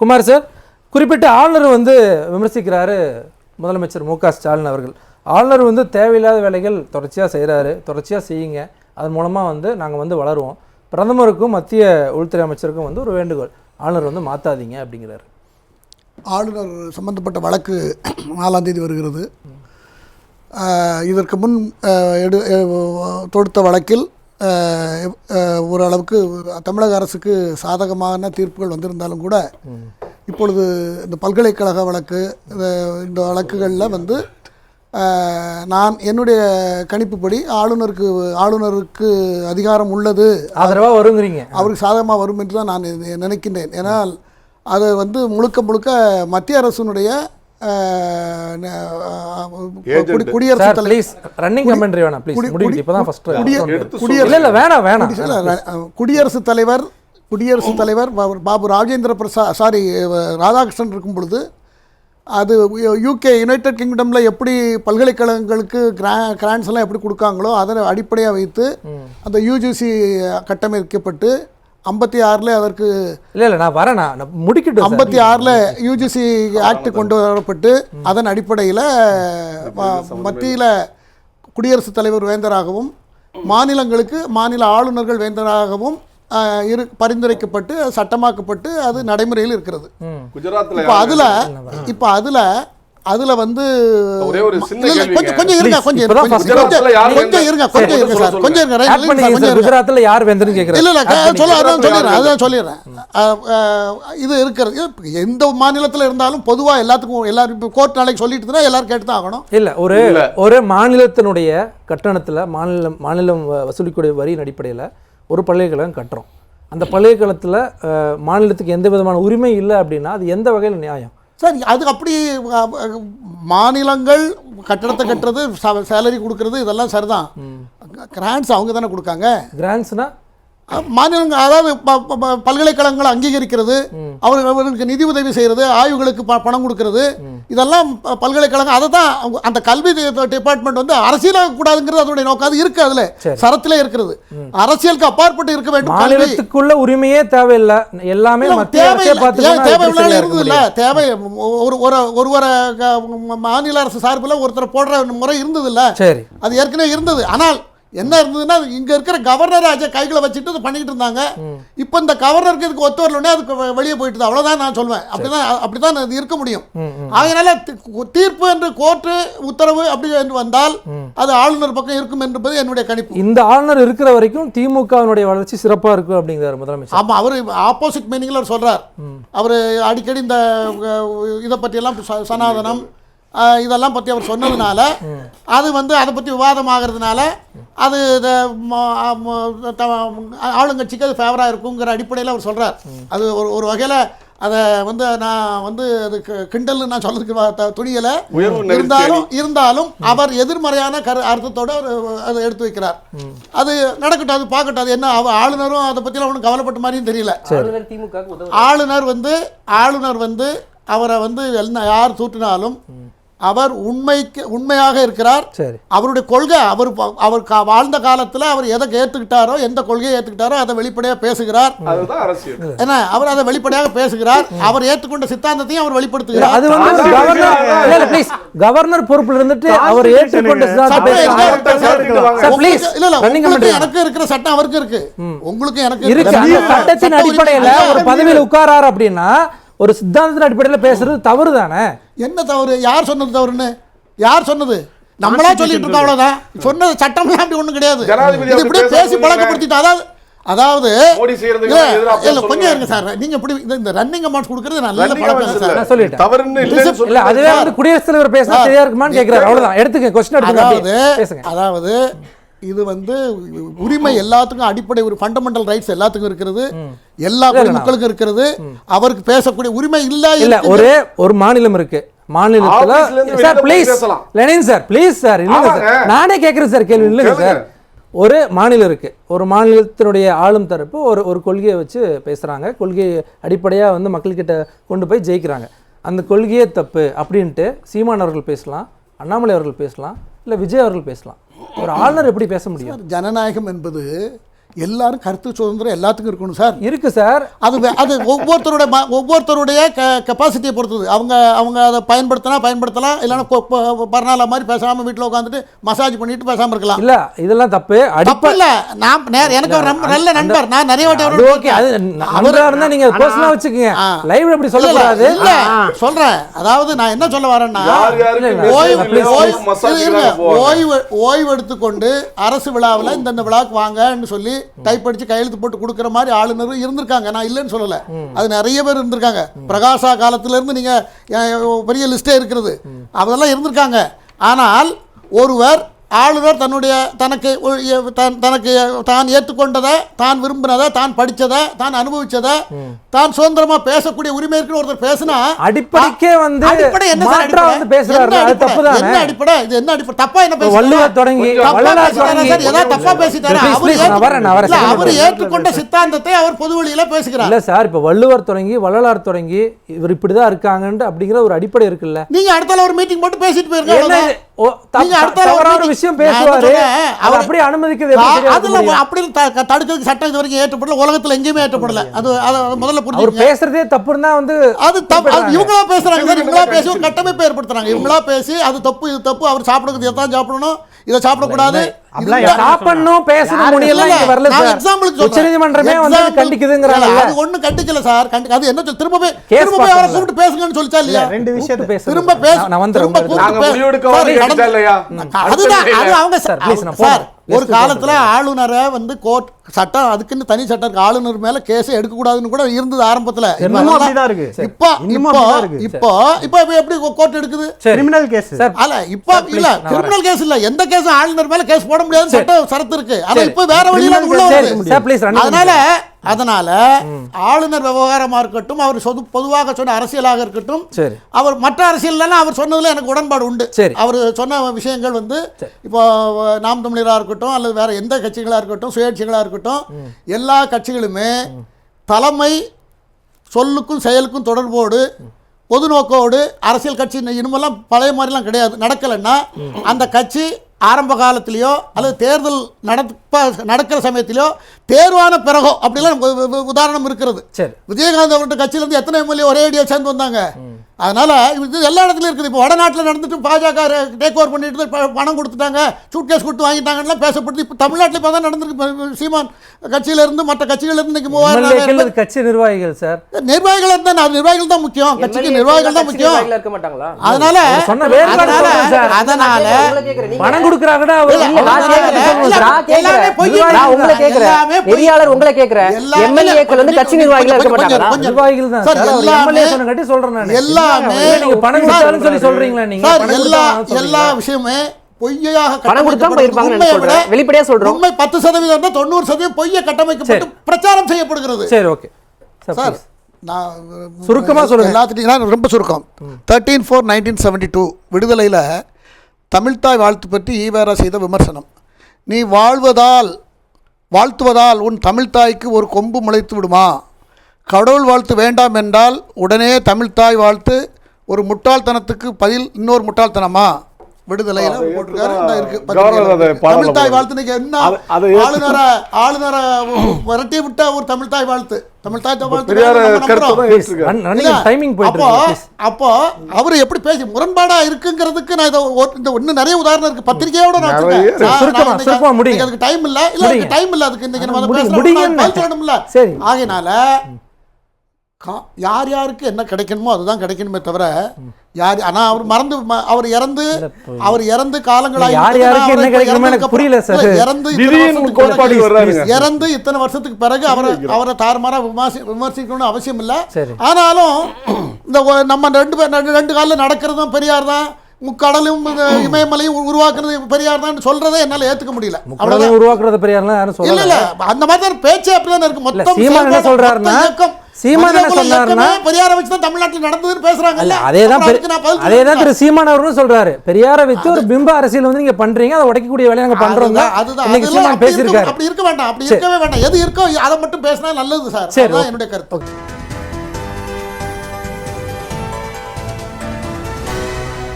Kumar sir குறிப்பிட்ட ஆளுநர் வந்து விமர்சிக்கிறாரு முதலமைச்சர் மு க ஸ்டாலின் அவர்கள். ஆளுநர் வந்து தேவையில்லாத வேலைகள் தொடர்ச்சியாக செய்கிறாரு தொடர்ச்சியாக செய்யுங்க. அதன் மூலமாக வந்து நாங்கள் வந்து வளருவோம். பிரதமருக்கும் மத்திய உள்துறை அமைச்சருக்கும் வந்து ஒரு வேண்டுகோள். ஆளுநர் வந்து மாற்றாதீங்க அப்படிங்கிறாரு. ஆளுநர் சம்பந்தப்பட்ட வழக்கு நாலாம் தேதி வருகிறது. இதற்கு முன் எடு தொடுத்த வழக்கில் ஓரளவுக்கு தமிழக அரசுக்கு சாதகமான தீர்ப்புகள் வந்திருந்தாலும் கூட இப்பொழுது இந்த பல்கலைக்கழக வழக்கு இந்த வழக்குகளில் வந்து நான் என்னுடைய கணிப்புப்படி ஆளுநருக்கு ஆளுநருக்கு அதிகாரம் உள்ளது. ஆதரவாக வருங்கிறீங்க. அவருக்கு சாதகமாக வரும் என்று தான் நான் நினைக்கின்றேன். ஏன்னால் அது வந்து முழுக்க முழுக்க மத்திய அரசினுடைய குடியரசுத் சார் தலைவர். ப்ளீஸ் ரன்னிங் கமெண்ட்ரி வேணாம் ப்ளீஸ் குடி- முடிவு குடி- இப்போ தான் ஃபஸ்ட்டு குடிய- இல்லை இல்லை வேணாம் வேணாம். இல்ல, ர- அஹ், குடியரசுத் தலைவர் குடியரசுத் தலைவர் பா- பாபு ராஜேந்திர பிரசாத் சாரி ராதாகிருஷ்ணன் இருக்கும் பொழுது அது யூகே யுனைடெட் கிங்டமில் எப்படி பல்கலைக்கழகங்களுக்கு கிரா கிராண்ட்ஸ் எல்லாம் எப்படி கொடுக்காங்களோ அதை அடிப்படையாக வைத்து அந்த யூஜிசி கட்டமைக்கப்பட்டு ஐம்பத்தி ஆறில் அதற்கு இல்லை இல்லை நான் வரேன் நான் முடிக்கட்டும். ஐம்பத்தி ஆறில் யூஜிசி ஆக்ட் கொண்டு வரப்பட்டு அதன் அடிப்படையில் மத்தியில் குடியரசுத் தலைவர் வேந்தராகவும் மாநிலங்களுக்கு மாநில ஆளுநர்கள் வேந்தராகவும் இரு பரிந்துரைக்கப்பட்டு சட்டமாக்கப்பட்டு அது நடைமுறையில் இருக்கிறது. இப்போ அதில் இப்போ அதில் அதில் வந்து. கொஞ்சம் கொஞ்சம் இருங்க கொஞ்சம் கொஞ்சம்? இருங்க கொஞ்சம் இருங்க சார் கொஞ்சம் இருங்க கொஞ்சம் குஜராத்தில் யார் வெந்தருன்னு கேட்குறேன் இல்ல இல்ல சொல்ல அதான் சொல்லிடுறேன் அதான் சொல்லிடுறேன். இது இருக்கிறது எந்த மாநிலத்தில் இருந்தாலும் பொதுவா எல்லாத்துக்கும் எல்லாரும் இப்போ கோர்ட் நாளைக்கு சொல்லிட்டுனா எல்லாரும் கேட்டு தான் ஆகணும். இல்ல ஒரு ஒரு மாநிலத்தினுடைய கட்டணத்துல மாநிலம் மாநிலம் வ- வசூலிக்கக்கூடிய வரியின் அடிப்படையில ஒரு பல்கலைக்கழகம் கட்டுறோம். அந்த பல்கலைக்கழகத்துல மாநிலத்துக்கு எந்த விதமான உரிமை இல்லை அப்படின்னா அது எந்த வகையில் நியாயம்? சரி அது அப்படி மாநிலங்கள் கட்டடத்தை கட்டுறது சேலரி கொடுக்கறது இதெல்லாம் சரிதான். கிராண்ட்ஸ் அவங்க தானே கொடுக்காங்க? கிராண்ட்ஸ்னா மாநிலங்கள் அதாவது பல்கலைக்கழகங்களை அங்கீகரிக்கிறது அவர்கள் அவர்களுக்கு நிதி உதவி செய்கிறது ஆய்வுகளுக்கு பணம் கொடுக்கறது இதெல்லாம் பல்கலைக்கழகம் அதை தான் அந்த கல்வி டிபார்ட்மெண்ட் வந்து அரசியலாக கூடாதுங்கிறது அதனுடைய நோக்கம். அது இருக்கு அதுல சரத்திலே இருக்கிறது. அரசியலுக்கு அப்பாற்பட்டு இருக்க வேண்டும் மாநிலத்துக்குள்ள உரிமையே தேவையில்லை. எல்லாமே தேவையில்லை. பார்த்துக்கணும், ஏன் அது எப்படி தேவையில்லாத சரியா இருக்க இருந்தது இல்ல? முடியும்? தேவை ஒரு ஒரு ஒருவரை மாநில அரசு சார்பில் ஒருத்தர் போடுற முறை இருந்தது இல்ல. சரி. அது ஏற்கனவே இருந்தது. ஆனால் என்ன இருந்ததுன்னா இங்க இருக்கிற கவர்னர் ஆச்ச கைகளை வச்சுட்டு அதை பண்ணிட்டு இருந்தாங்க. இப்போ இந்த கவர்னருக்கு இதுக்கு ஒத்து வரலனே அதுக்கு வெளியே போயிட்டு அவ்வளவுதான் நான் சொல்வேன். அப்படிதான் அப்படிதான் அது இருக்க முடியும். அதனால தீர்ப்பு என்று கோர்ட்டு உத்தரவு அப்படி என்று வந்தால் அது ஆளுநர் பக்கம் இருக்கும் என்பது என்னுடைய கணிப்பு. இந்த ஆளுநர் இருக்கிற வரைக்கும் திமுகவினுடைய வளர்ச்சி சிறப்பா இருக்கும் அப்படிங்கிறார் முதலமைச்சர். ஆமா அவர் ஆப்போசிட் மீனிங்ல அவர் சொல்றார். அவர் அடிக்கடி இந்த இதை பற்றியெல்லாம் சனாதனம் இதெல்லாம் பற்றி அவர் சொன்னதுனால அது வந்து அதை பற்றி விவாதம் ஆகிறதுனால அது ஆளுங்கட்சிக்கு அது ஃபேவராக இருக்குங்கிற அடிப்படையில் அவர் சொல்றார். அது ஒரு ஒரு வகையில் அதை வந்து நான் வந்து அது கி- கிண்டல்னு நான் சொல்றதுக்கு துணியல. இருந்தாலும் இருந்தாலும் அவர் எதிர்மறையான கரு அர்த்தத்தோட அவர் அதை எடுத்து வைக்கிறார். அது நடக்கட்டும் அது பார்க்கட்டும் அது என்ன அவ ஆளுநரும் அதை பற்றிலாம் ஒன்றும் கவலைப்பட்ட மாதிரியும் தெரியல. ஆளுநர் திமுக உதவு ஆளுநர் வந்து ஆளுநர் வந்து அவரை வந்து என்ன யார் தூற்றினாலும் அவர் உண்மைக்கு உண்மையாக இருக்கிறார். சரி. அவருடைய கொள்கை அவர் அவர் வாழ்ந்த காலத்தில் அவர் எதை ஏற்றுக்கிட்டாரோ எந்த கொள்கையை ஏற்றுக்கிட்டாரோ அதை வெளிப்படையாக பேசுகிறார். அதுதான் அரசியல். என்ன? அவர் அதை வெளிப்படையாக பேசுகிறார். அவர் ஏற்றுக்கொண்ட சித்தாந்தத்தையும் அவர் வெளிப்படுத்துகிறார். அது வந்து கவர்னர் பொறுப்புல இருந்துட்டு அவர் ஏற்றுக்கொண்ட எனக்கு இருக்கிற சட்டம் அவருக்கு இருக்கு. உங்களுக்கு எனக்கு இருக்கு. சட்டத்தின் சட்ட அடிப்படையில ஒரு பதவியில உட்காராரு அப்படின்னா ஒரு சித்தாந்தத்தின் அடிப்படையில பேசுறது தவறு தானே என்ன தவறு? யார் சொன்னது தவறுன்னு? யார் சொன்னது? நம்மளா சொல்லிட்டு இருக்கோம் அவ்வளவுதான். சொன்னது சட்டம்லாம் அப்படி ஒண்ணும் கிடையாது. இது இப்படியே பேச. பழக்கப்படுத்திட்டு அதாவது அதாவது மோடி செய்யறதுக்கு இல்ல, கொஞ்சம் சொல்லுங்க. இருங்க சார். நீங்க இப்படி இந்த- ரன்னிங் அமௌண்ட் கொடுக்கறது நல்ல பழக்கம் சார். சொல்லிட்டேன். தவறுன்னு இல்ல சொல்லுங்க. அதுவே வந்து குடியரசுத் தலைவர் பேசினா சார், சரியா இருக்குமான்னு கேக்குறாரு. அவ்வளவுதான். எடுத்துங்க கொஸ்டின். பேசுங்க. அதாவது இது வந்து உரிமை எல்லாத்துக்கும் அடிப்படை ஒரு ஃபண்டமெண்டல் ரைட்ஸ் எல்லாத்துக்கும் இருக்கிறது. எல்லா குடிமக்களுக்கும் இருக்கிறது. அவருக்கு பேசக்கூடிய உரிமை இல்ல இல்ல. ஒரே ஒரு மாநிலம் இருக்கு. மாநிலத்துல sir please. Lenin sir please sir இல்லைங்க சார். நானே கேட்குறேன் சார் கேள்வி இல்லைங்க. சார். ஒரு மாநிலம் இருக்கு. ஒரு மாநிலத்தினுடைய ஆளும் தரப்பு ஒரு ஒரு கொள்கையை வச்சு பேசுறாங்க. கொள்கையை அடிப்படையா வந்து மக்கள்கிட்ட கொண்டு போய் ஜெயிக்கிறாங்க. அந்த கொள்கையே தப்பு அப்படின்ட்டு சீமான் அவர்கள் பேசலாம் அண்ணாமலை அவர்கள் பேசலாம் இல்ல விஜய் அவர்கள் பேசலாம். ஒரு ஆளுநர் எப்படி பேச முடியும்? ஜனநாயகம் என்பது எல்லாரும் கருத்து சுதந்திரம் எல்லாத்துக்கும் இருக்கணும் சார். இருக்கு சார். அது வே- அது ஒவ்வொருத்தருடைய ம- ஒவ்வொருத்தருடைய கெப்பாசிட்டியை பொறுத்தது. அவங்க அவங்க அதை பயன்படுத்தினா பயன்படுத்தலாம் இல்லைன்னா கொ- கொ- பரநாளா மாதிரி பேசாமல் வீட்டில் உட்காந்துட்டு மசாஜ் பண்ணிட்டு பேசாமல் இருக்கலாம். இல்ல இதெல்லாம் தப்பு. தப்பு இல்ல. நான் எனக்கு ஒரு ரொம்ப நல்ல நண்பர். நான் நிறைய வாட்டி ஓகே அது நண்பரா இருந்தா நீங்க பர்சனலா வச்சுக்கோங்க. இப்படி இல்ல, சொல்லக்கூடாது. இல்ல. சொல்றேன். அதாவது நான் என்ன சொல்ல வரேன்னா. ஓய்வு ஓய்வு-. ஓய்வு ஓய்வு எடுத்துக்கொண்டு அரசு விழாவில் இந்தந்த விழாக்கு வாங்கன்னு சொல்லி டைப் அடிச்சு கையெழுத்து போட்டு கொடுக்குற மாதிரி ஆளுநரும் இருந்திருக்காங்க. நான் இல்லைன்னு சொல்லல. அது நிறைய பேர் இருந்திருக்காங்க. பிரகாசா காலத்துல இருந்து நீங்க அஹ், பெரிய லிஸ்டே இருக்கிறது. அதெல்லாம் இருந்திருக்காங்க. ஆனால் ஒருவர் ஆளுநர் தன்னுடைய தனக்கு தனக்கு தான் ஏற்றுக்கொண்டதை தான் விரும்பினதை தான் படிச்சதை தான் அனுபவிச்சதை தான் சுதந்திரமா பேசக்கூடிய உரிமை இருக்கிற ஒருத்தர் பேசினா அடிப்படைக்கே வந்து அடிப்படை என்ன? வந்து பேசுறாரு என்ன அது அடிப்படை? தப்பு என்ன அடிப்படை இது என்ன அடிப்படை தப்பா என்ன பேசுறாரு? வள்ளுவர் தொடங்கி வள்ளலார் தொடங்கி சார்? தப்பா பேசிட்டாரா? அவர் அவர். ஏற்றுக்கொண்ட சித்தாந்தத்தை அவர் பொது வழியில பேசுகிறார் இல்ல சார் இப்ப வள்ளுவர் தொடங்கி வள்ளலார் தொடங்கி இவர் இப்படிதான் இருக்காங்கன்ட்டு அப்படிங்கிற ஒரு அடிப்படை இருக்குல்ல நீங்க அடுத்த ஒரு மீட்டிங் போட்டு பேசிட்டு தப்- நீங்க அடுத்த ஒரு meeting- விஷயம் பேசுவாரு. அவர் அப்படியே சரியா இருக்க அதுல? அப்படி தடுக்கிறதுக்கு சட்டம் இது வரைக்கும் ஏற்றப்படல. உலகத்துல எங்கேயுமே ஏற்றப்படல. அது அதை முதல்ல அவர் புரிஞ்சுக்கங்க பேசுறதே தப்புன்னா வந்து அது தப்பு இவங்களா பேசுறாங்க. சார் இவங்களா பேசி ஒரு கட்டமைப்பை ஏற்படுத்துறாங்க. இவங்களா பேசி அது தப்பு இது தப்பு அவர் சாப்பிடுறது இதான் சாப்பிடணும்? இதை சாப்பிடக்கூடாது சாப்பிடணும் பேசணும் முடியலாம் இங்க வரல எக்ஸாம்பிளுக்கு சொல்றேன். உச்சநீதிமன்றமே வந்து கண்டிக்குதுங்கிறாங்க அது ஒண்ணும் கண்டிக்கல சார் கண்டி- அது என்ன சொல் திரும்ப போய் Case திரும்ப போய் அவரை. கூப்பிட்டு பேசுங்கன்னு சொல்லிச்சா இல்லையா ரெண்டு விஷயத்தை திரும்ப பேச நான் வந்துடுறேன் திரும்ப. கூப்பிட்டு வந்து? அதுதான் அது அவங்க சார். ஒரு காலத்துல ஆளுநரை வந்து கோர்ட் சட்டம் அதுக்குன்னு தனி சட்டம் இருக்கு. ஆளுநர் மேல கேஸ் எடுக்க கூடாதுன்னு கூட இருந்தது ஆரம்பத்துல. இப்ப. இப்போ இப்போ. இப்போ எப்படி கோர்ட் எடுக்குது? கிரிமினல் கேஸ் அல்ல இப்போ இல்ல கிரிமினல் கேஸ் இல்ல. எந்த கேஸ் ஆளுநர் மேல கேஸ் போட முடியாது சட்டம் சரத்து இருக்கு. ஆனா. இப்போ வேற வழியில உள்ள அதனால அதனால ஆளுநர் விவகாரமா இருக்கட்டும் அவர் சொது பொதுவாக சொன்ன அரசியலாக இருக்கட்டும் அவர் மற்ற அரசியல்லாம் அவர் சொன்னதுல எனக்கு உடன்பாடு உண்டு. சரி. அவர் சொன்ன விஷயங்கள் வந்து இப்போ நாம் தமிழராக இருக்கட்டும் அல்லது வேற எந்த கட்சிகளாக இருக்கட்டும் சுயேட்சைகளாக இருக்கட்டும் எல்லா கட்சிகளுமே தலைமை சொல்லுக்கும் செயலுக்கும் தொடர்போடு பொது நோக்கோடு அரசியல் கட்சி இனிமெல்லாம் பழைய மாதிரிலாம் கிடையாது நடக்கலைன்னா அந்த கட்சி ஆரம்ப காலத்திலேயோ அல்லது தேர்தல் நடப்ப நடக்கிற சமயத்திலோ தேர்வான பிறகோ அப்படிலாம் உதாரணம் இருக்கிறது. சரி. விஜயகாந்த் அவர்கிட்ட கட்சியிலேருந்து எத்தனை எம்எல்ஏ ஒரே அடியாக சேர்ந்து வந்தாங்க? அதனால இது எல்லா இடத்துலையும் இருக்குது. இப்போ வடநாட்டில் நடந்துட்டு பாஜக டேக் ஓவர் பண்ணிட்டு பணம் கொடுத்துட்டாங்க சூட்கேஸ் கொடுத்து வாங்கிட்டாங்கலாம் பேசப்படுது. இப்போ தமிழ்நாட்டில் இப்போ தான் நடந்திருக்கு சீமான் கட்சியில இருந்து மற்ற கட்சிகள் இருந்து இன்னைக்கு மூவாயிரம் எம்எல்ஏக்கள் கட்சி நிர்வாகிகள் சார். நிர்வாகிகள் இருந்தா அது நிர்வாகிகள் தான் முக்கியம். கட்சிக்கு நிர்வாகிகள் தான் முக்கியம். நிர்வாகிகளா இருக்க மாட்டாங்களா? அதனால அதனால. அதனால பணம் நான் நான் பொய் நான் உங்களை. எல்லாமே- MLA-க்கள் வந்து கட்சி நிர்வாகிகளா இருக்க? கொஞ்சம், நிர்வாகிகள் தான். சொல்றேன் நான். எல்லாமே பணம் கொடுத்தாலும் சொல்லி சொல்றீங்களா நீங்க எல்லா எல்லா சொல்றீங்களா? விஷயமே பொய்யாக. விட வெளிப்படையா சொல்றோம். உண்மை பத்து சதவீதம் இருந்தா தொண்ணூறு சதவீதம் பொய்ய கட்டமைக்கப்பட்டு பிரச்சாரம் செய்யப்படுகிறது சரி ஓகே சார். நான் சுருக்கமா சொல்லுங்க. எல்லாத்துட்டையும் ரொம்ப சுருக்கம் thirteen four nineteen seventy two விடுதலையில் தமிழ்த்தாய் வாழ்த்து பற்றி ஈவேரா செய்த விமர்சனம் நீ வாழ்வதால் வாழ்த்துவதால் உன் தமிழ்த்தாய்க்கு ஒரு கொம்பு முளைத்து விடுமா கடவுள் வாழ்த்து வேண்டாம் என்றால் உடனே தமிழ்த்தாய் வாழ்த்து ஒரு முட்டாள்தனத்துக்கு பதில் இன்னொரு முட்டாள்தனமா? விடுதலையில் போட்டிருக்காரு. போடுறாரு. வாழ்த்து என்ன? ஆளுநரை ஆளுநரை விரட்டி விட்ட ஒரு தமிழ்த்தாய் வாழ்த்து. தமிழ்த்தாய் வாழ்த்து இல்ல, அப்போ. அப்போ அவர் எப்படி பேசி முரண்பாடா இருக்குங்கிறதுக்கு நான் இந்த இன்னும் நிறைய உதாரணம் இருக்கு. பத்திரிகையோட நான் அதுக்கு டைம் இல்ல. இல்ல. டைம் இல்ல. அதுக்கு இன்னைக்கு நம்ம பேசணும் சரி. ஆகையினால கா- யார் யாருக்கு என்ன கிடைக்கணுமோ அதுதான் கிடைக்கணுமே தவிர யார் ஆனா அவர் மறந்து அவர் இறந்து அவர் இறந்து காலங்களாகி யார் யாருக்கு என்ன கிடைக்கணுமோ புரியல சார். இறந்து இறந்து இத்தனை வருஷத்துக்கு பிறகு அவரை அவரை தாறுமாறா விமர்சி விமர்சிக்கணும்னு அவசியம் இல்ல. ஆனாலும் இந்த நம்ம ரெண்டு பேர் ரெண்டு ரெண்டு காலில் நடக்கிறதும் பெரியார் தான். முக்கடலும் இமயமலையும் உருவாக்குறது பெரியார் தான் சொல்றதை என்னால ஏத்துக்க முடியல. அவ்வளவுதான். முக்கடலை உருவாக்குறது யாரும் இல்ல இல்ல அந்த மாதிரி தான் பேச்சே அப்படிதான் இருக்கு. மொத்தம் என்ன சொல்றாருன்னா, சீமான் இயக்கமே பெரியாரை வச்சு தான் தமிழ்நாட்டில் நடந்ததுன்னு அதுக்கு நான் பதில் அதேதான் சொல்றேன். திரு சீமான் அவர்களும் சொல்றாரு. பெரியாரை வச்சு ஒரு பிம்ப அரசியல் வந்து நீங்க பண்றீங்க அதை உடைக்கக்கூடிய வேலையை நாங்க பண்றோம் அதுதான், சீமான் அப்படி இருக்க- பேசியிருக்காரு. அப்படி இருக்க வேண்டாம். அப்படி இருக்கவே வேண்டாம். எது இருக்கோ அதை மட்டும் பேசினா நல்லது சார். என்னுடைய கருத்து.